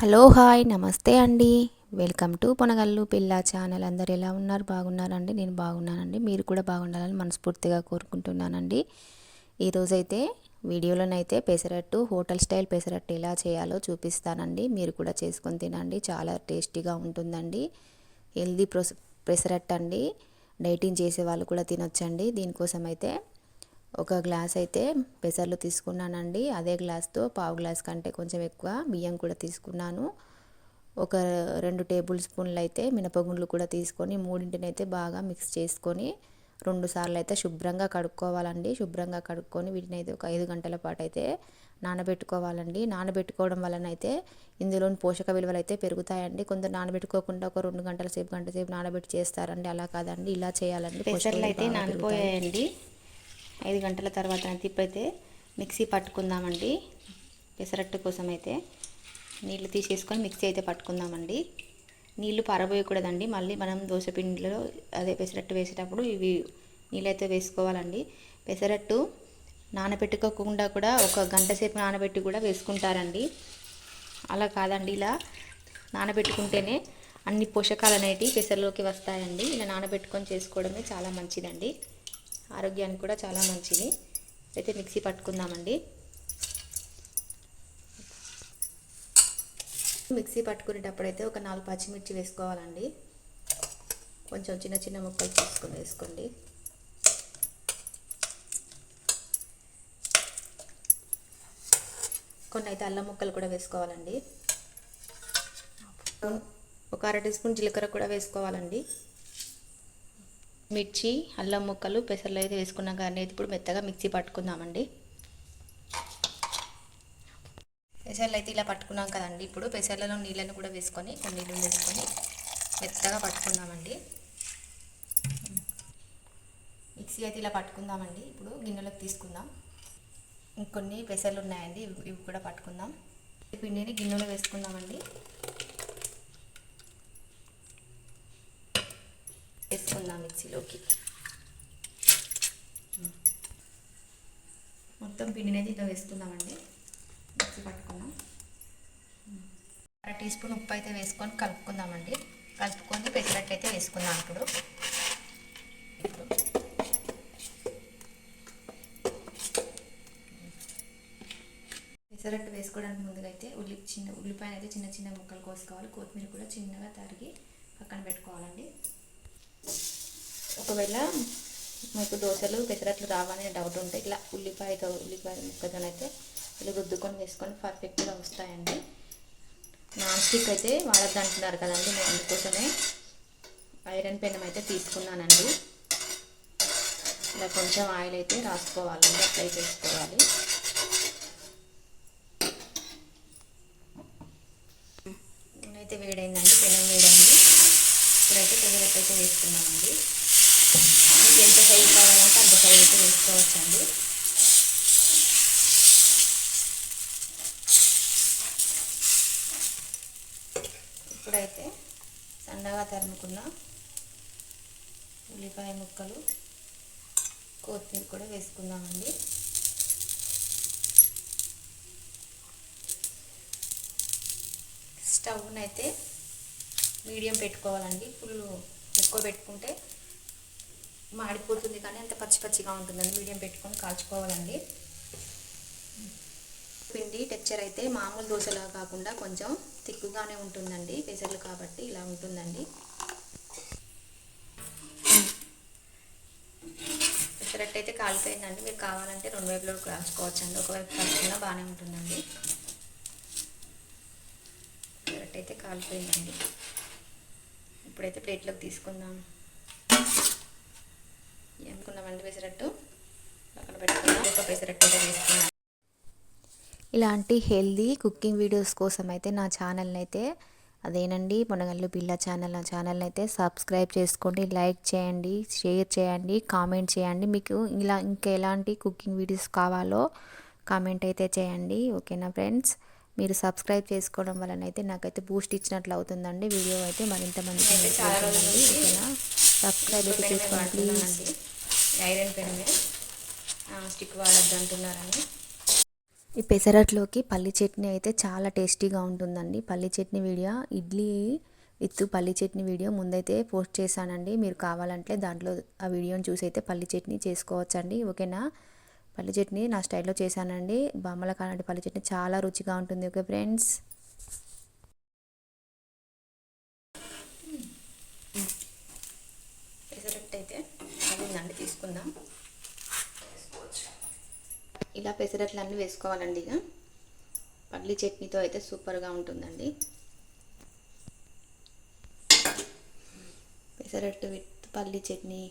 Hello hi నమస్తే అండి. Welcome to పొనగల్లు పిల్ల ఛానల్. అందరు ఎలా ఉన్నారు? బాగున్నారండి? నేను బాగున్నానండి. మీరు కూడా బాగుండాలని మనస్ఫూర్తిగా కోరుకుంటున్నానండి. ఈరోజైతే వీడియోలోనైతే పెసరట్టు హోటల్ స్టైల్ పెసరట్టు ఎలా చేయాలో చూపిస్తానండి. మీరు కూడా చేసుకొని తినండి. చాలా టేస్టీగా ఉంటుందండి. హెల్దీ ప్రొస్ పెసరట్టు అండి డైటింగ్ చేసే వాళ్ళు కూడా తినొచ్చండి. దీనికోసం అయితే ఒక గ్లాస్ అయితే పెసర్లు తీసుకున్నానండి. అదే గ్లాస్తో పావు గ్లాస్ కంటే కొంచెం ఎక్కువ బియ్యం కూడా తీసుకున్నాను. ఒక రెండు టేబుల్ స్పూన్లు అయితే మినపగుండ్లు కూడా తీసుకొని మూడింటిని అయితే బాగా మిక్స్ చేసుకొని రెండు సార్లు అయితే శుభ్రంగా కడుక్కోవాలండి. శుభ్రంగా కడుక్కొని వీటిని అయితే ఒక ఐదు గంటల పాటు అయితే నానబెట్టుకోవాలండి. నానబెట్టుకోవడం వలన అయితే ఇందులోని పోషక విలువలు అయితే పెరుగుతాయండి. కొందరు నానబెట్టుకోకుండా ఒక రెండు గంటల సేపు గంట సేపు నానబెట్టి చేస్తారండి. అలా కాదండి. ఇలా చేయాలండి. పెసర్లు అయితే నానిపోయాయండి. ఐదు గంటల తర్వాత తిప్పైతే మిక్సీ పట్టుకుందామండి. పెసరట్టు కోసం అయితే నీళ్ళు తీసేసుకొని మిక్సీ అయితే పట్టుకుందామండి. నీళ్ళు పారబోయకూడదండి. మళ్ళీ మనం దోశ పిండిలో అదే పెసరట్టు వేసేటప్పుడు ఇవి నీళ్ళైతే వేసుకోవాలండి. పెసరట్టు నానబెట్టుకోకుండా కూడా ఒక గంట సేపు నానబెట్టి కూడా వేసుకుంటారండి. అలా కాదండి. ఇలా నానబెట్టుకుంటేనే అన్ని పోషకాలు అనేటివి పెసరలోకి వస్తాయండి. ఇలా నానబెట్టుకొని చేసుకోవడమే చాలా మంచిదండి. ఆరోగ్యానికి కూడా చాలా మంచిది. అయితే మిక్సీ పట్టుకుందామండి. మిక్సీ పట్టుకునేటప్పుడైతే ఒక నాలుగు పచ్చిమిర్చి వేసుకోవాలండి. కొంచెం చిన్న చిన్న ముక్కలు తీసుకొని వేసుకోండి. కొన్ని అయితే అల్లం ముక్కలు కూడా వేసుకోవాలండి. ఒక అర టీ స్పూన్ జీలకర్ర కూడా వేసుకోవాలండి. మిర్చి అల్లం ముక్కలు పెసర్లు అయితే వేసుకున్నాం కానీ ఇప్పుడు మెత్తగా మిక్సీ పట్టుకుందామండి. పెసర్లు అయితే ఇలా పట్టుకున్నాం కదండి. ఇప్పుడు పెసర్లలో నీళ్ళను కూడా వేసుకొని కొన్ని నీళ్ళు వేసుకొని మెత్తగా పట్టుకుందామండి. మిక్సీ అయితే ఇలా పట్టుకుందామండి. ఇప్పుడు గిన్నెలోకి తీసుకుందాం. ఇంకొన్ని పెసర్లు ఉన్నాయండి. ఇవి కూడా పట్టుకుందాం. పిండిని గిన్నెలో వేసుకుందామండి. వేసుకుందాం మిక్సీలోకి hmm. మొత్తం పిండిని అయితే వేసుకుందామండి మిక్సీ పట్టుకుందాం hmm. అర టీ స్పూన్ ఉప్పు అయితే వేసుకొని కలుపుకుందామండి. కలుపుకొని పెసరట్టు అయితే వేసుకుందాం ఇప్పుడు. పెసరట్టు వేసుకోవడానికి ముందుగా అయితే ఉల్లి చిన్న ఉల్లిపాయలు అయితే చిన్న చిన్న ముక్కలు కోసుకోవాలి. కొత్తిమీర కూడా చిన్నగా తరిగి పక్కన పెట్టుకోవాలండి. ఒకవేళ మీకు దోశలు పెసరట్లు రావాలనే డౌట్ ఉంటే ఇట్లా ఉల్లిపాయతో ఉల్లిపాయ ముక్కతో అయితే ఇలా రుద్దుకొని వేసుకొని పర్ఫెక్ట్గా వస్తాయండి. నాన్ స్టిక్ అయితే వాడద్దు అంటున్నారు కదండి నేను అందుకోసమే ఐరన్ పెనం అయితే తీసుకున్నానండి. ఇలా కొంచెం ఆయిల్ అయితే రాసుకోవాలండి అప్లై చేసుకోవాలి. అయితే వేడైందండి పెనం వేడైంది. ఇప్పుడైతే పెసరట్టు అయితే వేసుకున్నామండి మీకు ఎంత సైజు కావాలంటే అంత సైజు అయితే వేసుకోవచ్చండి. ఇప్పుడైతే సన్నగా తరుముకున్న ఉల్లిపాయ ముక్కలు కొత్తిమీర కూడా వేసుకుందామండి. స్టవ్ని అయితే మీడియం పెట్టుకోవాలండి. ఫుల్ ఎక్కువ పెట్టుకుంటే మాడిపోతుంది కానీ అంత పచ్చి పచ్చిగా ఉంటుందండి మీడియం పెట్టుకొని కాల్చుకోవాలండి. పిండి టెక్చర్ అయితే మామూలు దోశలా కాకుండా కొంచెం తిక్కుగానే ఉంటుందండి. పెసర్లు కాబట్టి ఇలా ఉంటుందండి. పెసరట్టు అయితే కాలిపోయిందండి. మీరు కావాలంటే రెండు వైపులో కాల్చుకోవచ్చండి. ఒకవైపు కాల్చుకున్నా బాగానే ఉంటుందండి. పెసరట్టు అయితే కాలిపోయిందండి. ఇప్పుడైతే ప్లేట్లోకి తీసుకుందాం. అనుకున్నామండి పెసరట్టు. అక్కడ పెట్టుకున్నాం ఒక పెసరట్టు అయితే వేసుకున్నాం ఇలాంటి హెల్దీ కుకింగ్ వీడియోస్ కోసం అయితే నా ఛానల్ని అయితే అదేనండి మునగల్లు పిల్ల ఛానల్ నా ఛానల్ని అయితే సబ్స్క్రైబ్ చేసుకోండి లైక్ చేయండి షేర్ చేయండి కామెంట్ చేయండి. మీకు ఇలా ఇంకా ఎలాంటి కుకింగ్ వీడియోస్ కావాలో కామెంట్ అయితే చేయండి ఓకేనా ఫ్రెండ్స్? మీరు సబ్స్క్రైబ్ చేసుకోవడం వలన అయితే నాకైతే బూస్ట్ ఇచ్చినట్లు అవుతుందండి వీడియో అయితే మరింత మందికి ఓకేనా? సబ్స్క్రైబ్ అయితే చేసుకోండి ప్లీజ్ ఐరన్ పెన్ స్టిక్ వాడద్దు అంటున్నారని ఈ పెసరట్లోకి పల్లి చట్నీ అయితే చాలా టేస్టీగా ఉంటుందండి. పల్లి చట్నీ వీడియో ఇడ్లీ విత్ పల్లి చట్నీ వీడియో ముందైతే పోస్ట్ చేశానండి. మీరు కావాలంటే దాంట్లో ఆ వీడియోని చూసి అయితే పల్లి చట్నీ చేసుకోవచ్చండి. ఓకేనా? పల్లి చట్నీ నా స్టైల్లో చేశానండి. బామ్మల కాలంటి పల్లి చట్నీ చాలా రుచిగా ఉంటుంది. Okay friends? పెసరట్టు అయితే అయిందండి తీసుకుందాం. ఇలా పెసరట్లు అన్నీ వేసుకోవాలండి ఇక. పల్లి చట్నీతో అయితే సూపర్గా ఉంటుందండి. పెసరట్టు విత్ పల్లి చట్నీ